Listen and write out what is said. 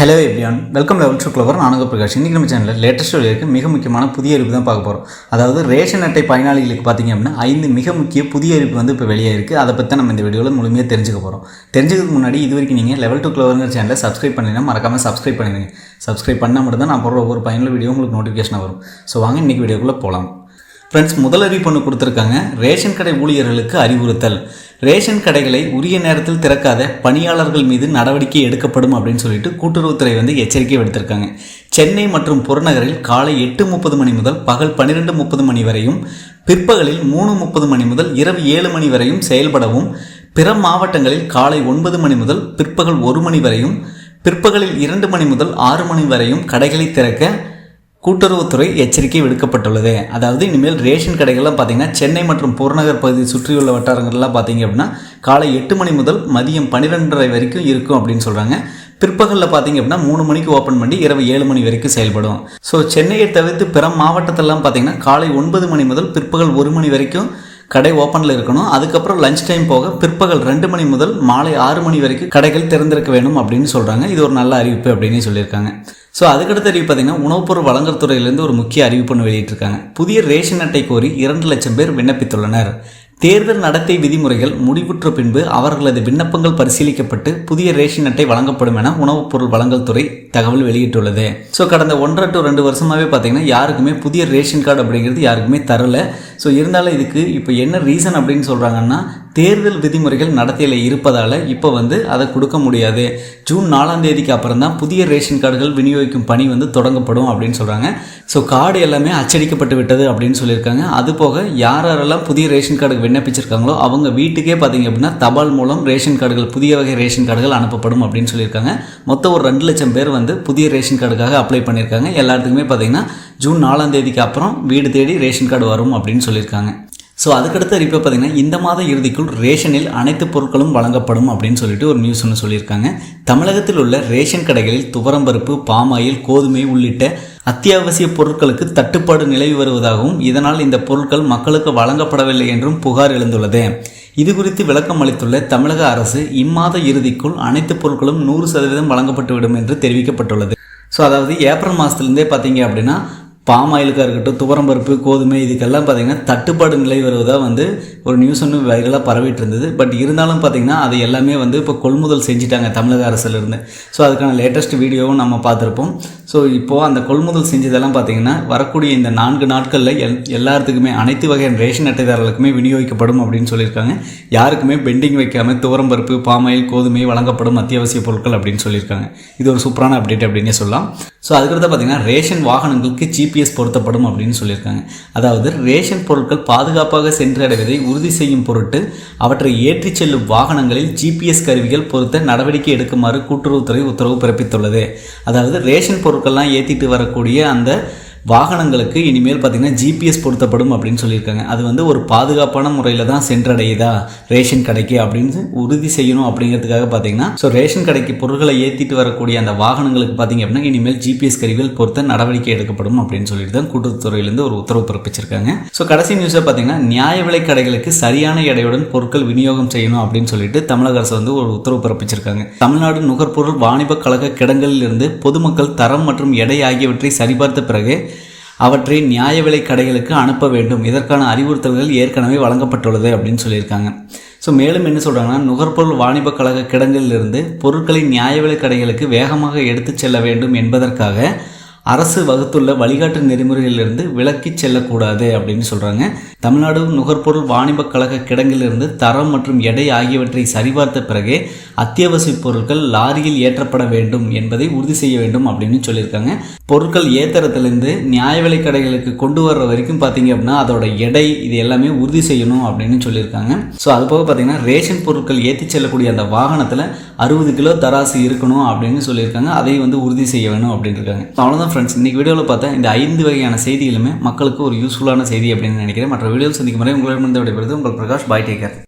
Hello எப்படியான் welcome level to clever நானுங்க பிரகாஷ். இன்றைக்கி நம்ம சேனலில் லேட்டஸ்ட் இருக்க. மிக முக்கியமான புதிய அறிவிப்பு தான் பார்க்க போகிறோம் அதாவது ரேஷன் அட்டை பயனாளிகளுக்கு பார்த்தீங்க அப்படின்னா ஐந்து மிக முக்கிய புதிய அறிவு வந்து இப்போ வெளியே இருக்குது அதை பற்றி நம்ம இந்த வீடியோவில் முழுமையாக தெரிஞ்சுக்க போகிறோம் தெரிஞ்சதுக்கு முன்னாடி இது வரைக்கும் நீங்கள் லெவல் டூ கிளவருங்கிற சேனலை சப்ஸ்கிரைப் பண்ணினா மறக்காமல் சப்ஸ்கிரைப் பண்ணிடுங்க. சப்ஸ்கிரைப் பண்ணால் மட்டும் தான் நான் போடுற ஒவ்வொரு பயனுள்ள வீடியோ உங்களுக்கு நோட்டிஃபிகேஷன் வரும். ஸோ வாங்க இன்றைக்கி வீடியோக்குள்ளே போகலாம் ஃப்ரெண்ட்ஸ் முதல் அறிவிப்பு ஒன்று கொடுத்துருக்காங்க. ரேஷன் கடை ஊழியர்களுக்கு அறிவுறுத்தல். ரேஷன் கடைகளை உரிய நேரத்தில் திறக்காத பணியாளர்கள் மீது நடவடிக்கை எடுக்கப்படும் அப்படின்னு சொல்லிட்டு கூட்டுறவுத்துறை வந்து எச்சரிக்கை விடுத்திருக்காங்க. சென்னை மற்றும் புறநகரில் காலை எட்டு முப்பது மணி முதல் பகல் பன்னிரெண்டு முப்பது மணி வரையும் பிற்பகலில் மூணு முப்பது மணி முதல் இரவு ஏழு மணி வரையும் செயல்படவும் பிற மாவட்டங்களில் காலை ஒன்பது மணி முதல் பிற்பகல் ஒரு மணி வரையும் பிற்பகலில் இரண்டு மணி முதல் ஆறு மணி வரையும் கடைகளை திறக்க கூட்டுறவுத்துறை எச்சரிக்கை விடுக்கப்பட்டுள்ளது. அதாவது இனிமேல் ரேஷன் கடைகள்லாம் பார்த்தீங்கன்னா சென்னை மற்றும் புறநகர் பகுதி சுற்றியுள்ள வட்டாரங்கள்லாம் பார்த்தீங்க அப்படின்னா காலை எட்டு மணி முதல் மதியம் பன்னிரெண்டரை வரைக்கும் இருக்கும் அப்படின்னு சொல்கிறாங்க பிற்பகலில் பார்த்தீங்க அப்படின்னா மூணு மணிக்கு ஓப்பன் பண்ணி இரவு ஏழு மணி வரைக்கும் செயல்படும். ஸோ சென்னையை தவிர்த்து பிற மாவட்டத்திலலாம் பார்த்தீங்கன்னா காலை ஒன்பது மணி முதல் பிற்பகல் ஒரு மணி வரைக்கும் கடை ஓப்பனில் இருக்கணும். அதுக்கப்புறம் லஞ்ச் டைம் போக பிற்பகல் ரெண்டு மணி முதல் மாலை ஆறு மணி வரைக்கும் கடைகள் திறந்திருக்க வேணும் அப்படின்னு சொல்கிறாங்க இது ஒரு நல்ல அறிவிப்பு அப்படின்னு சொல்லியிருக்காங்க. ஸோ அதுக்கடுத்த அறிவு பார்த்தீங்கன்னா உணவுப் பொருள் வழங்கல் துறையிலேருந்து ஒரு முக்கிய அறிவிப்புன்னு வெளியிட்டிருக்காங்க. புதிய ரேஷன் அட்டை கோரி இரண்டு லட்சம் பேர் விண்ணப்பித்துள்ளனர். தேர்தல் நடத்தை விதிமுறைகள் முடிவுற்ற பின்பு அவர்களது விண்ணப்பங்கள் பரிசீலிக்கப்பட்டு புதிய ரேஷன் அட்டை வழங்கப்படும் என உணவுப் பொருள் வழங்கல் துறை தகவல் வெளியிட்டுள்ளது. ஸோ கடந்த ஒன்றரை டு ரெண்டு வருஷமாகவே பார்த்தீங்கன்னா யாருக்குமே புதிய ரேஷன் கார்டு அப்படிங்கிறது யாருக்குமே தரல. ஸோ இருந்தாலும் இதுக்கு இப்போ என்ன ரீசன் அப்படின்னு சொல்கிறாங்கன்னா தேர்தல் விதிமுறைகள் நடத்தையில் இருப்பதால் இப்போ வந்து அதை கொடுக்க முடியாது. ஜூன் நாலாம் தேதிக்கு அப்புறம் தான் புதிய ரேஷன் கார்டுகள் விநியோகிக்கும் பணி வந்து தொடங்கப்படும் அப்படின்னு சொல்கிறாங்க ஸோ கார்டு எல்லாமே அச்சடிக்கப்பட்டு விட்டது அப்படின்னு சொல்லியிருக்காங்க. அது போக யார் யாரெல்லாம் புதிய ரேஷன் கார்டுக்கு விண்ணப்பிச்சிருக்காங்களோ அவங்க வீட்டுக்கே பார்த்தீங்க அப்படின்னா தபால் மூலம் ரேஷன் கார்டுகள் புதிய வகை ரேஷன் கார்டுகள் அனுப்பப்படும் அப்படின்னு சொல்லியிருக்காங்க. மொத்தம் ஒரு ரெண்டு லட்சம் பேர் வந்து புதிய ரேஷன் கார்டுக்காக அப்ளை பண்ணியிருக்காங்க. எல்லாத்துக்குமே பார்த்தீங்கன்னா ஜூன் நாலாம் தேதிக்கு அப்புறம் வீடு தேடி ரேஷன் கார்டு வரும் அப்படின்னு சொல்லியிருக்காங்க. ஸோ அதுக்கடுத்து இப்போ பார்த்தீங்கன்னா இந்த மாத இறுதிக்குள் ரேஷனில் அனைத்து பொருட்களும் வழங்கப்படும் அப்படின்னு சொல்லிட்டு ஒரு நியூஸ் ஒன்று சொல்லியிருக்காங்க. தமிழகத்தில் உள்ள ரேஷன் கடைகளில் துவரம்பருப்பு பாமாயில் கோதுமை உள்ளிட்ட அத்தியாவசிய பொருட்களுக்கு தட்டுப்பாடு நிலவி வருவதாகவும் இதனால் இந்த பொருட்கள் மக்களுக்கு வழங்கப்படவில்லை என்றும் புகார் எழுந்துள்ளது. இது குறித்து விளக்கம் அளித்துள்ள தமிழக அரசு இம்மாத இறுதிக்குள் அனைத்து பொருட்களும் நூறு சதவீதம் வழங்கப்பட்டுவிடும் என்று தெரிவிக்கப்பட்டுள்ளது. ஸோ அதாவது ஏப்ரல் மாதத்துலேருந்தே பார்த்தீங்க அப்படின்னா பாம் ஆயிலுக்காக இருக்கட்டும் துவரம்பருப்பு கோதுமை இதுக்கெல்லாம் பார்த்தீங்கன்னா தட்டுப்பாடு நிலை வருவதாக வந்து ஒரு நியூஸ் ஒன்று வைரலாக பரவிட்டு இருந்தது. பட் இருந்தாலும் பார்த்தீங்கன்னா அது எல்லாமே வந்து இப்போ கொள்முதல் செஞ்சுட்டாங்க தமிழக அரசுலேருந்து ஸோ அதுக்கான லேட்டஸ்ட் வீடியோவும் நம்ம பார்த்துருப்போம். ஸோ இப்போது அந்த கொள்முதல் செஞ்சதெல்லாம் பார்த்தீங்கன்னா வரக்கூடிய இந்த நான்கு நாட்களில் எல் எல்லாத்துக்குமே அனைத்து வகையான ரேஷன் அட்டைதாரர்களுக்குமே விநியோகிக்கப்படும் அப்படின்னு சொல்லியிருக்காங்க. யாருக்குமே பெண்டிங் வைக்காமல் துவரம்பருப்பு பாமாயில் கோதுமை வழங்கப்படும் அத்தியாவசிய பொருட்கள் அப்படின்னு சொல்லியிருக்காங்க. இது ஒரு சூப்பரான அப்டேட் அப்படின்னே சொல்லலாம். ஸோ அதுக்கடுத்து பார்த்தீங்கன்னா ரேஷன் வாகனங்களுக்கு ஜிபிஎஸ் பொருத்தப்படும் அப்படின்னு சொல்லியிருக்காங்க. அதாவது ரேஷன் பொருட்கள் பாதுகாப்பாக சென்றடைவதை உறுதி செய்யும் பொருட்டு அவற்றை ஏற்றிச் செல்லும் வாகனங்களில் ஜிபிஎஸ் கருவிகள் பொருத்த நடவடிக்கை எடுக்குமாறு கூட்டுறவுத்துறை உத்தரவு பிறப்பித்துள்ளது. அதாவது ரேஷன் பொருள் பொருட்கள்லாம் ஏற்றிட்டு வரக்கூடிய அந்த வாகனங்களுக்கு இனிமேல் பார்த்தீங்கன்னா ஜிபிஎஸ் பொருத்தப்படும் அப்படின்னு சொல்லியிருக்காங்க. அது வந்து ஒரு பாதுகாப்பான முறையில் தான் சென்றடையுதா? ரேஷன் கடைக்கு அப்படின்னு உறுதி செய்யணும் அப்படிங்கிறதுக்காக பார்த்தீங்கன்னா ஸோ ரேஷன் கடைக்கு பொருட்களை ஏற்றிட்டு வரக்கூடிய அந்த வாகனங்களுக்கு பார்த்தீங்க அப்படின்னா இனிமேல் ஜிபிஎஸ் கருவிகள் பொறுத்த நடவடிக்கை எடுக்கப்படும் அப்படின்னு சொல்லிட்டு தான் கூட்டுறவுத்துறையிலேருந்து ஒரு உத்தரவு பிறப்பிச்சிருக்காங்க. ஸோ கடைசி நியூஸை பார்த்தீங்கன்னா நியாய விலை கடைகளுக்கு சரியான எடையுடன் பொருட்கள் விநியோகம் செய்யணும் அப்படின்னு சொல்லிட்டு தமிழக அரசு வந்து ஒரு உத்தரவு பிறப்பிச்சிருக்காங்க. தமிழ்நாடு நுகர்பொருள் வாணிப கழக கிடங்களில் இருந்து பொதுமக்கள் தரம் மற்றும் எடை ஆகியவற்றை சரிபார்த்த பிறகு அவற்றை நியாய விலை கடைகளுக்கு அனுப்ப வேண்டும். இதற்கான அறிவுறுத்தல்கள் ஏற்கனவே வழங்கப்பட்டுள்ளது அப்படின்னு சொல்லியிருக்காங்க. ஸோ மேலும் என்ன சொல்கிறாங்கன்னா நுகர்பொருள் வாணிப கழக கிடங்கிலிருந்து பொருட்களை நியாய விலை கடைகளுக்கு வேகமாக எடுத்துச் செல்ல வேண்டும் என்பதற்காக அரசு வகுத்துள்ள வழிகாட்டு நெறிமுறைகளிலிருந்து விலக்கிச் செல்லக்கூடாது அப்படின்னு சொல்கிறாங்க தமிழ்நாடு நுகர்பொருள் வாணிப கழக கிடங்கிலிருந்து தரம் மற்றும் எடை ஆகியவற்றை சரிபார்த்த பிறகே அத்தியாவசிய பொருட்கள் லாரியில் ஏற்றப்பட வேண்டும் என்பதை உறுதி செய்ய வேண்டும் அப்படின்னு சொல்லியிருக்காங்க. பொருட்கள் ஏத்தரத்திலிருந்து நியாய விலை கடைகளுக்கு கொண்டு வர்ற வரைக்கும் பார்த்தீங்க அப்படின்னா அதோட எடை இது எல்லாமே உறுதி செய்யணும் அப்படின்னு சொல்லியிருக்காங்க. ஸோ அது போக பார்த்தீங்கன்னா ரேஷன் பொருட்கள் ஏற்றி செல்லக்கூடிய அந்த வாகனத்தில் அறுபது கிலோ தராசு இருக்கணும் அப்படின்னு சொல்லியிருக்காங்க. அதையும் வந்து உறுதி செய்ய வேணும் அப்படின்னு இருக்காங்க. அவ்வளோதான் ஃப்ரெண்ட்ஸ் இன்றைக்கி வீடியோவில் பார்த்தா இந்த ஐந்து வகையான செய்திகளுமே மக்களுக்கு ஒரு யூஸ்ஃபுல்லான செய்தி அப்படின்னு நினைக்கிறேன். மற்ற வீடியோ சந்திக்கும் முறை உங்களிடமிருந்து விடைபெறுது உங்கள் பிரகாஷ் பாய் டேக்கர்